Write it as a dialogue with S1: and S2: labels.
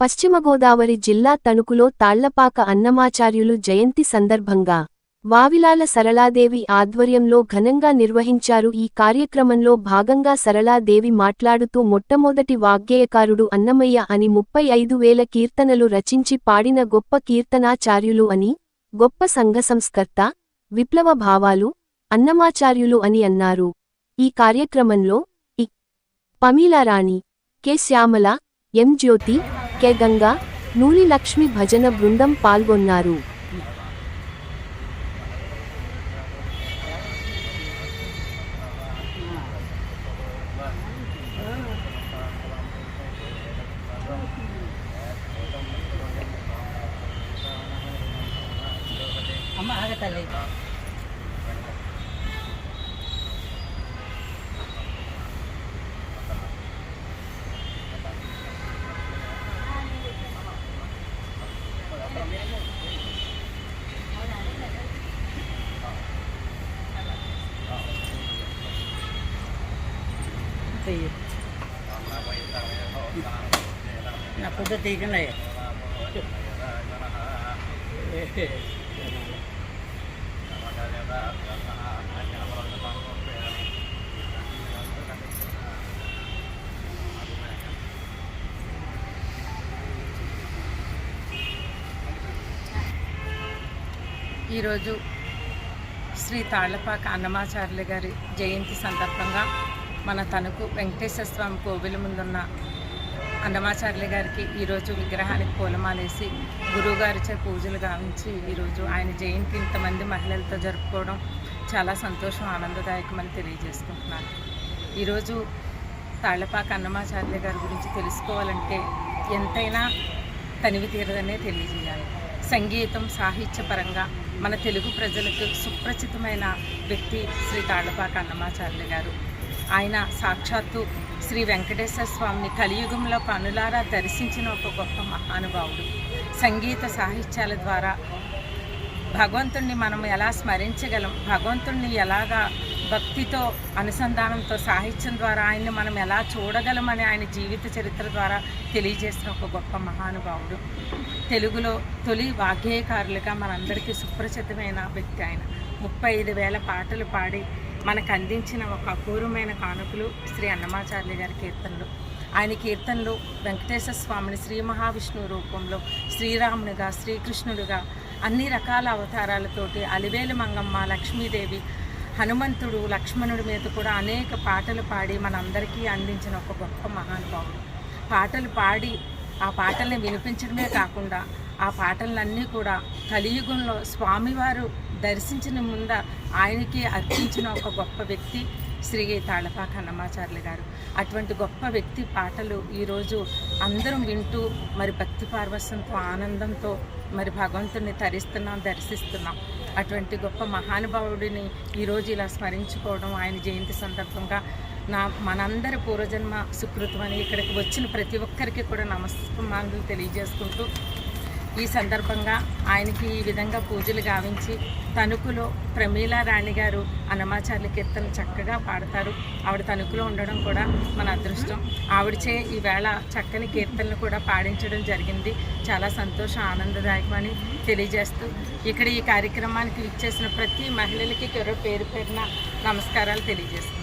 S1: పశ్చిమ గోదావరి జిల్లా తణుకులో తాళ్ళపాక అన్నమాచార్యులు జయంతి సందర్భంగా వావిలాల సరళాదేవి ఆధ్వర్యంలో ఘనంగా నిర్వహించారు. ఈ కార్యక్రమంలో భాగంగా సరళాదేవి మాట్లాడుతూ మొట్టమొదటి వాగ్గేయకారుడు అన్నమయ్య అని ముప్పై ఐదు వేల కీర్తనలు రచించి పాడిన గొప్ప కీర్తనాచార్యులు అని గొప్ప సంఘ సంస్కర్త విప్లవ భావాలు అన్నమాచార్యులు అని అన్నారు. ఈ కార్యక్రమంలో E. Pamilarani K. Shyamala M. Jyothi K Ganga Nooli Lakshmi భజన బృందం పాల్గొన్నారు.
S2: అమ్మ ఆగతల్లి నా ఫోటో తీయకుండా
S3: ఈరోజు శ్రీ తాళ్ళపాక అన్నమాచార్యులు గారి జయంతి సందర్భంగా మన తణుకు వెంకటేశ్వర స్వామి కోవిల ముందున్న అన్నమాచార్యుల గారికి ఈరోజు విగ్రహానికి పూలమాలేసి గురువుగారిచే పూజలు గావించి ఈరోజు ఆయన జయంతి ఇంతమంది మహిళలతో జరుపుకోవడం చాలా సంతోషం ఆనందదాయకమని తెలియజేసుకుంటున్నాను. ఈరోజు తాళ్ళపాక అన్నమాచార్య గారి గురించి తెలుసుకోవాలంటే ఎంతైనా తనివి తీరదనే తెలియజేయాలి. సంగీతం సాహిత్యపరంగా మన తెలుగు ప్రజలకు సుప్రచితమైన వ్యక్తి శ్రీ తాళ్ళపాక అన్నమాచార్యులు గారు. ఆయన సాక్షాత్తు శ్రీ వెంకటేశ్వర స్వామిని కలియుగంలో కనులారా దర్శించిన ఒక గొప్ప మహానుభావుడు. సంగీత సాహిత్యాల ద్వారా భగవంతుణ్ణి మనం ఎలా స్మరించగలం భగవంతుణ్ణి ఎలాగా భక్తితో అనుసంధానంతో సాహిత్యం ద్వారా ఆయన్ని మనం ఎలా చూడగలమని ఆయన జీవిత చరిత్ర ద్వారా తెలియజేసిన ఒక గొప్ప మహానుభావుడు. తెలుగులో తొలి వాగ్గేయకారులుగా మనందరికీ సుప్రసిద్ధమైన వ్యక్తి ఆయన. ముప్పై ఐదు వేల పాటలు పాడి మనకు అందించిన ఒక అపూర్వమైన కానుకలు శ్రీ అన్నమాచార్య గారి కీర్తనలు. ఆయన కీర్తనలు వెంకటేశ్వర స్వామిని శ్రీ మహావిష్ణువు రూపంలో శ్రీరామునిగా శ్రీకృష్ణుడుగా అన్ని రకాల అవతారాలతోటి అలివేలు మంగమ్మ లక్ష్మీదేవి హనుమంతుడు లక్ష్మణుడి మీద కూడా అనేక పాటలు పాడి మనందరికీ అందించిన ఒక గొప్ప మహానుభావుడు. పాటలు పాడి ఆ పాటల్ని వినిపించడమే కాకుండా ఆ పాటలన్నీ కూడా కలియుగంలో స్వామివారు దర్శించిన ముంద ఆయనకి అర్పించిన ఒక గొప్ప వ్యక్తి శ్రీ తాళపాక అన్నమాచార్యులు గారు. అటువంటి గొప్ప వ్యక్తి పాటలు ఈరోజు అందరం వింటూ మరి భక్తి పార్వశంతో ఆనందంతో మరి భగవంతుని తరిస్తున్నాం దర్శిస్తున్నాం. అటువంటి గొప్ప మహానుభావుడిని ఈరోజు ఇలా స్మరించుకోవడం ఆయన జయంతి సందర్భంగా నా మనందరి పూర్వజన్మ సుకృతం అని ఇక్కడికి వచ్చిన ప్రతి ఒక్కరికి కూడా నమస్కారాలు తెలియజేసుకుంటూ ఈ సందర్భంగా ఆయనకి ఈ విధంగా పూజలు గావించి తణుకులో ప్రమీల రాణి గారు అనమాచార్య కీర్తన చక్కగా పాడతారు. ఆవిడ తణుకులో ఉండడం కూడా మన అదృష్టం. ఆవిడచే ఈవేళ చక్కని కీర్తనలు కూడా పాడించడం జరిగింది. చాలా సంతోషం ఆనందదాయకమని తెలియజేస్తూ ఇక్కడ ఈ కార్యక్రమానికి ఇచ్చేసిన ప్రతి మహిళలకి ఎవరో పేరు పేరున నమస్కారాలు తెలియజేస్తాను